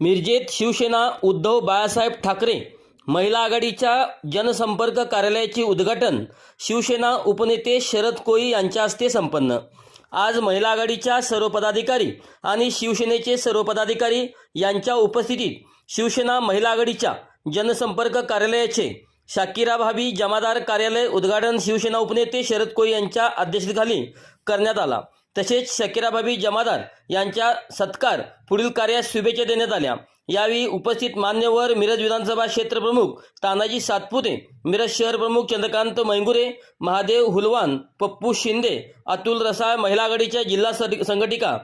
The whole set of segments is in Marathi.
मिरजेत शिवसेना उद्धव बाळासाहेब ठाकरे महिला आघाडीच्या जनसंपर्क कार्यालयाचे उद्घाटन शिवसेना उपनेते शरद कोळी यांच्या हस्ते संपन्न. आज महिला आघाडीच्या सर्व पदाधिकारी आणि शिवसेनेचे सर्व पदाधिकारी यांच्या उपस्थितीत शिवसेना महिला आघाडीच्या जनसंपर्क कार्यालयाचे शाकिरा भाभी जमादार कार्यालय उद्घाटन शिवसेना उपनेते शरद कोळी यांच्या अध्यक्षतेखाली करण्यात आला. तसेच शकिरा भाभी जमादार यांच्या सत्कार पुढील कार्यास शुभेच्छा देण्यात आल्या. यावेळी उपस्थित मान्यवर मिरज विधानसभा क्षेत्र प्रमुख तानाजी सातपुते मिरज शहर प्रमुख चंद्रकांत मैंगुरे महादेव हुलवान पप्पू शिंदे अतुल रसाळ महिला आघाडीच्या जिल्हा संघटिका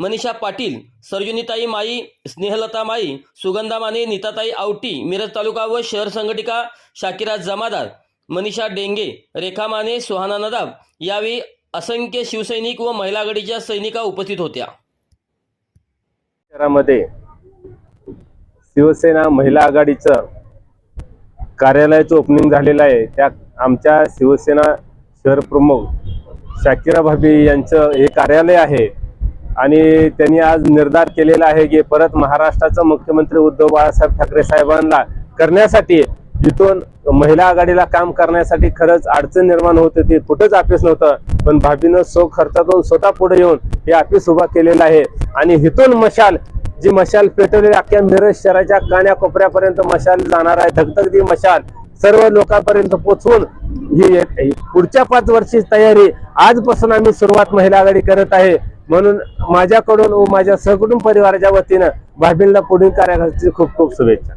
मनीषा पाटील सर्जुनीताई माई स्नेहलता माई सुगंधा माने नीताताई आवटी मिरज तालुका व शहर संघटिका शाकिरा जमादार मनीषा डेंगे रेखा माने सुहाना नदाब यावेळी असंख्य शिवसैनिक व महिला आघाडीच्या सैनिका उपस्थित होत्या. शहरामध्ये शिवसेना महिला आघाडीचं कार्यालयाचं ओपनिंग झालेलं आहे. त्या आमच्या शिवसेना शहर प्रमुख शाकिरा भाभी यांचं हे कार्यालय आहे. आणि त्यांनी आज निर्धार केलेला आहे की परत महाराष्ट्राचं मुख्यमंत्री उद्धव बाळासाहेब ठाकरे साहेबांना करण्यासाठी जिथून महिला आघाडीला काम करण्यासाठी खरंच अडचण निर्माण होत होती. कुठंच ऑफिस नव्हतं. पण भाभीनं सो खर्चातून स्वतः पुढे येऊन हे ऑफिस उभा केलेलं आहे. आणि हिथून मशाल जी मशाल पेटवलेली अख्ख्या मिरज शहराच्या कान्या कोपऱ्यापर्यंत मशाल जाणार आहे धगधगदी मशाल सर्व लोकांपर्यंत पोचवून ही पुढच्या पाच वर्षी तयारी आजपासून आम्ही सुरुवात महिला आघाडी करत आहे. म्हणून माझ्याकडून व माझ्या सहकुटुंब परिवाराच्या वतीनं भाभींना पुढील कार्यक्रमाची खूप खूप शुभेच्छा.